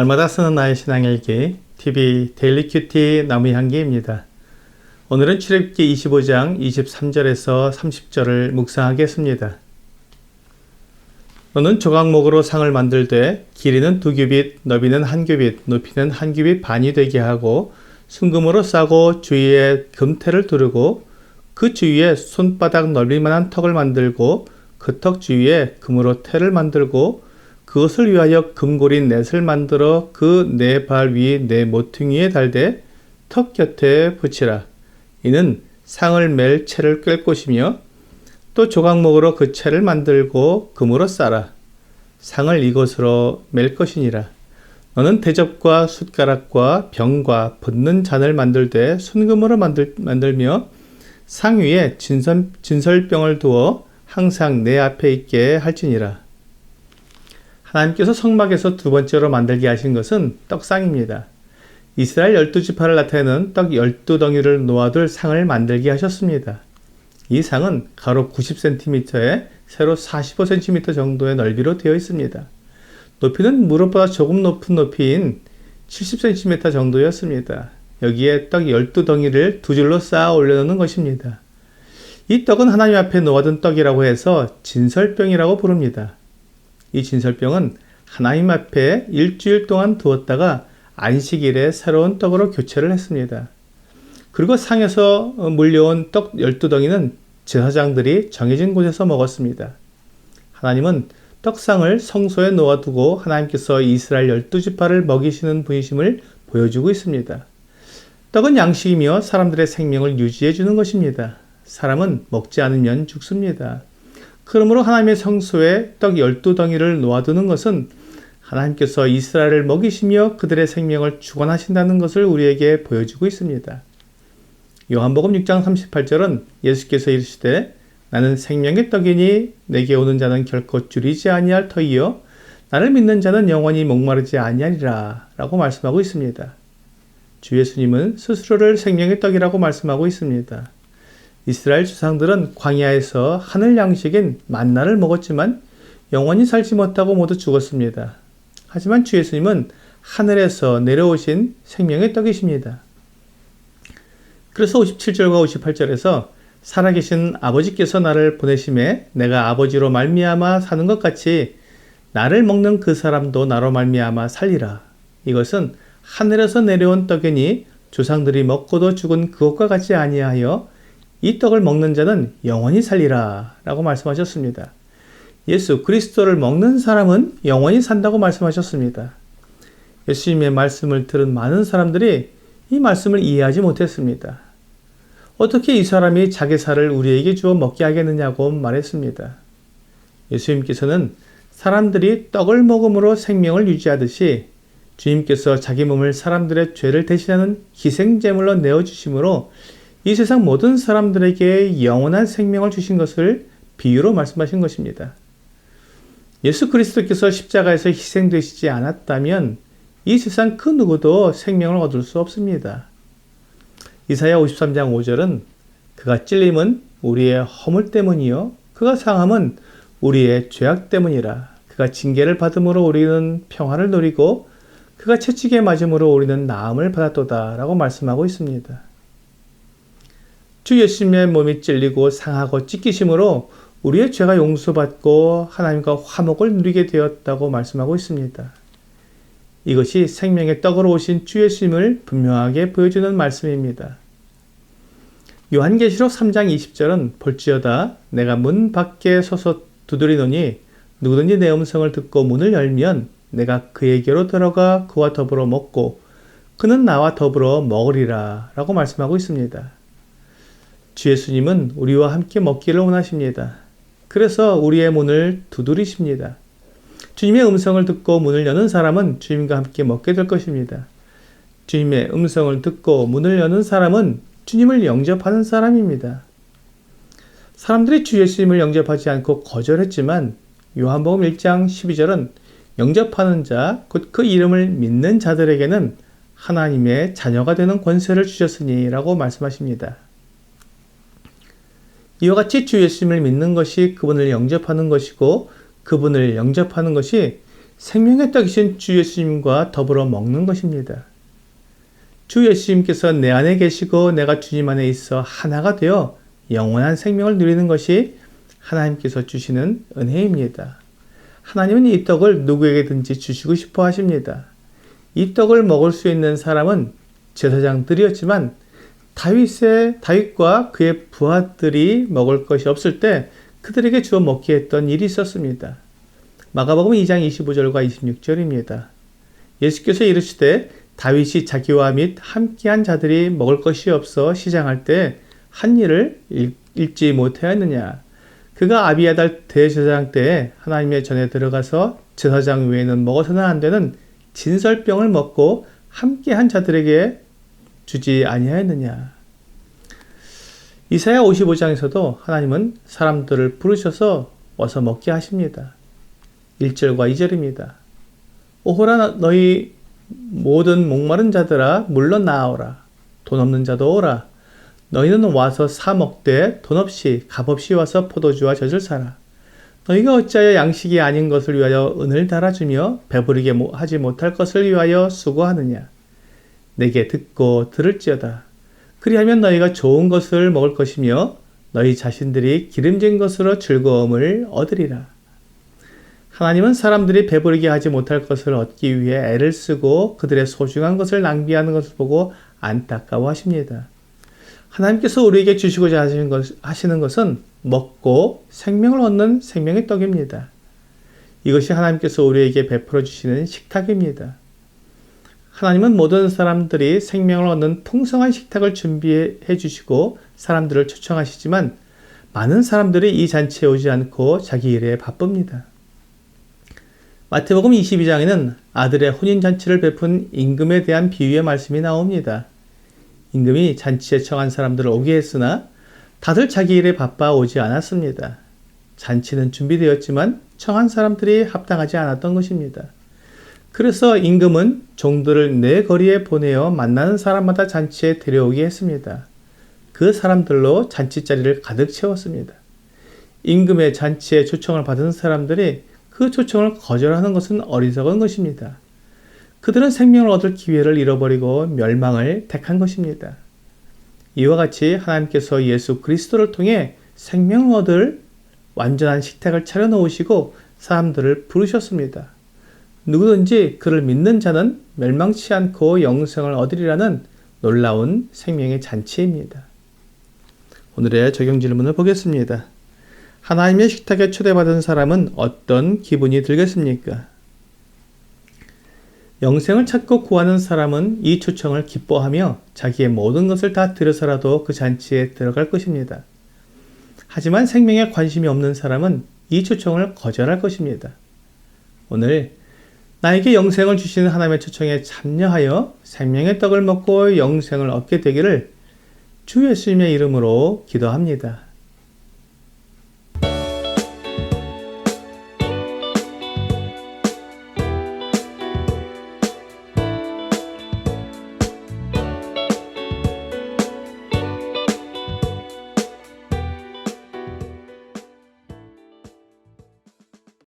날마다 쓰는 나의 신앙일기 TV 데일리 큐티 나무 향기입니다. 오늘은 출애굽기 25장 23절에서 30절을 묵상하겠습니다. 너는 조각목으로 상을 만들되 길이는 두 규빗, 너비는 한 규빗, 높이는 한 규빗 반이 되게 하고 순금으로 싸고 주위에 금태를 두르고 그 주위에 손바닥 넓이만한 턱을 만들고 그 턱 주위에 금으로 태를 만들고 그것을 위하여 금고리 넷을 만들어 그 네 발 위에 네 모퉁이에 달되 턱 곁에 붙이라. 이는 상을 멜 채를 꿰 것이며 또 조각목으로 그 채를 만들고 금으로 싸라. 상을 이것으로 멜 것이니라. 너는 대접과 숟가락과 병과 붓는 잔을 만들되 순금으로 만들, 만들며 상 위에 진선, 진설병을 두어 항상 내 앞에 있게 할지니라. 하나님께서 성막에서 두 번째로 만들게 하신 것은 떡상입니다. 이스라엘 열두 지파를 나타내는 떡 열두 덩이를 놓아둘 상을 만들게 하셨습니다. 이 상은 가로 90cm에 세로 45cm 정도의 넓이로 되어 있습니다. 높이는 무릎보다 조금 높은 높이인 70cm 정도였습니다. 여기에 떡 12덩이를 두 줄로 쌓아 올려놓는 것입니다. 이 떡은 하나님 앞에 놓아둔 떡이라고 해서 진설병이라고 부릅니다. 이 진설병은 하나님 앞에 일주일 동안 두었다가 안식일에 새로운 떡으로 교체를 했습니다. 그리고 상에서 물려온 떡 12덩이는 제사장들이 정해진 곳에서 먹었습니다. 하나님은 떡상을 성소에 놓아두고 하나님께서 이스라엘 열두 지파를 먹이시는 분이심을 보여주고 있습니다. 떡은 양식이며 사람들의 생명을 유지해 주는 것입니다. 사람은 먹지 않으면 죽습니다. 그러므로 하나님의 성소에 떡 열두 덩이를 놓아두는 것은 하나님께서 이스라엘을 먹이시며 그들의 생명을 주관하신다는 것을 우리에게 보여주고 있습니다. 요한복음 6장 38절은 예수께서 이르시되 나는 생명의 떡이니 내게 오는 자는 결코 줄이지 아니할 터이요 나를 믿는 자는 영원히 목마르지 아니하리라 라고 말씀하고 있습니다. 주 예수님은 스스로를 생명의 떡이라고 말씀하고 있습니다. 이스라엘 주상들은 광야에서 하늘 양식인 만나를 먹었지만 영원히 살지 못하고 모두 죽었습니다. 하지만 주 예수님은 하늘에서 내려오신 생명의 떡이십니다. 그래서 57절과 58절에서 살아계신 아버지께서 나를 보내심에 내가 아버지로 말미암아 사는 것 같이 나를 먹는 그 사람도 나로 말미암아 살리라. 이것은 하늘에서 내려온 떡이니 조상들이 먹고도 죽은 그것과 같이 아니하여 이 떡을 먹는 자는 영원히 살리라. 라고 말씀하셨습니다. 예수 그리스도를 먹는 사람은 영원히 산다고 말씀하셨습니다. 예수님의 말씀을 들은 많은 사람들이 이 말씀을 이해하지 못했습니다. 어떻게 이 사람이 자기 살을 우리에게 주어 먹게 하겠느냐고 말했습니다. 예수님께서는 사람들이 떡을 먹음으로 생명을 유지하듯이 주님께서 자기 몸을 사람들의 죄를 대신하는 희생제물로 내어주심으로 이 세상 모든 사람들에게 영원한 생명을 주신 것을 비유로 말씀하신 것입니다. 예수 그리스도께서 십자가에서 희생되시지 않았다면 이 세상 그 누구도 생명을 얻을 수 없습니다. 이사야 53장 5절은 그가 찔림은 우리의 허물 때문이요 그가 상함은 우리의 죄악 때문이라 그가 징계를 받음으로 우리는 평화를 누리고 그가 채찍에 맞음으로 우리는 나음을 받았도다라고 말씀하고 있습니다. 주 예수님의 몸이 찔리고 상하고 찢기심으로 우리의 죄가 용서받고 하나님과 화목을 누리게 되었다고 말씀하고 있습니다. 이것이 생명의 떡으로 오신 주 예수님을 분명하게 보여주는 말씀입니다. 요한계시록 3장 20절은 볼지어다 내가 문 밖에 서서 두드리노니 누구든지 내 음성을 듣고 문을 열면 내가 그에게로 들어가 그와 더불어 먹고 그는 나와 더불어 먹으리라 라고 말씀하고 있습니다. 주 예수님은 우리와 함께 먹기를 원하십니다. 그래서 우리의 문을 두드리십니다. 주님의 음성을 듣고 문을 여는 사람은 주님과 함께 먹게 될 것입니다. 주님의 음성을 듣고 문을 여는 사람은 주님을 영접하는 사람입니다. 사람들이 주 예수님을 영접하지 않고 거절했지만 요한복음 1장 12절은 영접하는 자, 곧 그 이름을 믿는 자들에게는 하나님의 자녀가 되는 권세를 주셨으니 라고 말씀하십니다. 이와 같이 주 예수님을 믿는 것이 그분을 영접하는 것이고 그분을 영접하는 것이 생명의 떡이신 주 예수님과 더불어 먹는 것입니다. 주 예수님께서 내 안에 계시고 내가 주님 안에 있어 하나가 되어 영원한 생명을 누리는 것이 하나님께서 주시는 은혜입니다. 하나님은 이 떡을 누구에게든지 주시고 싶어 하십니다. 이 떡을 먹을 수 있는 사람은 제사장들이었지만 다윗의 다윗과 그의 부하들이 먹을 것이 없을 때 그들에게 주어 먹게 했던 일이 있었습니다. 마가복음 2장 25절과 26절입니다. 예수께서 이르시되 다윗이 자기와 및 함께한 자들이 먹을 것이 없어 시장할 때 한 일을 읽지 못하였느냐. 그가 아비아달 대제사장 때에 하나님의 전에 들어가서 제사장 외에는 먹어서는 안 되는 진설병을 먹고 함께한 자들에게 주지 아니하였느냐. 이사야 55장에서도 하나님은 사람들을 부르셔서 어서 먹게 하십니다. 1절과 2절입니다. 오호라 너희 모든 목마른 자들아 물론 나아오라. 돈 없는 자도 오라. 너희는 와서 사 먹되 돈 없이 값 없이 와서 포도주와 젖을 사라. 너희가 어찌하여 양식이 아닌 것을 위하여 은을 달아주며 배부르게 하지 못할 것을 위하여 수고하느냐. 내게 듣고 들을지어다. 그리하면 너희가 좋은 것을 먹을 것이며 너희 자신들이 기름진 것으로 즐거움을 얻으리라. 하나님은 사람들이 배부르게 하지 못할 것을 얻기 위해 애를 쓰고 그들의 소중한 것을 낭비하는 것을 보고 안타까워 하십니다. 하나님께서 우리에게 주시고자 하시는, 것, 하시는 것은 먹고 생명을 얻는 생명의 떡입니다. 이것이 하나님께서 우리에게 베풀어 주시는 식탁입니다. 하나님은 모든 사람들이 생명을 얻는 풍성한 식탁을 준비해 주시고 사람들을 초청하시지만 많은 사람들이 이 잔치에 오지 않고 자기 일에 바쁩니다. 마태복음 22장에는 아들의 혼인 잔치를 베푼 임금에 대한 비유의 말씀이 나옵니다. 임금이 잔치에 청한 사람들을 오게 했으나 다들 자기 일에 바빠 오지 않았습니다. 잔치는 준비되었지만 청한 사람들이 합당하지 않았던 것입니다. 그래서 임금은 종들을 내 거리에 보내어 만나는 사람마다 잔치에 데려오게 했습니다. 그 사람들로 잔치 자리를 가득 채웠습니다. 임금의 잔치에 초청을 받은 사람들이 그 초청을 거절하는 것은 어리석은 것입니다. 그들은 생명을 얻을 기회를 잃어버리고 멸망을 택한 것입니다. 이와 같이 하나님께서 예수 그리스도를 통해 생명을 얻을 완전한 식탁을 차려놓으시고 사람들을 부르셨습니다. 누구든지 그를 믿는 자는 멸망치 않고 영생을 얻으리라는 놀라운 생명의 잔치입니다. 오늘의 적용 질문을 보겠습니다. 하나님의 식탁에 초대받은 사람은 어떤 기분이 들겠습니까? 영생을 찾고 구하는 사람은 이 초청을 기뻐하며 자기의 모든 것을 다 들여서라도 그 잔치에 들어갈 것입니다. 하지만 생명에 관심이 없는 사람은 이 초청을 거절할 것입니다. 오늘 나에게 영생을 주시는 하나님의 초청에 참여하여 생명의 떡을 먹고 영생을 얻게 되기를 주 예수님의 이름으로 기도합니다.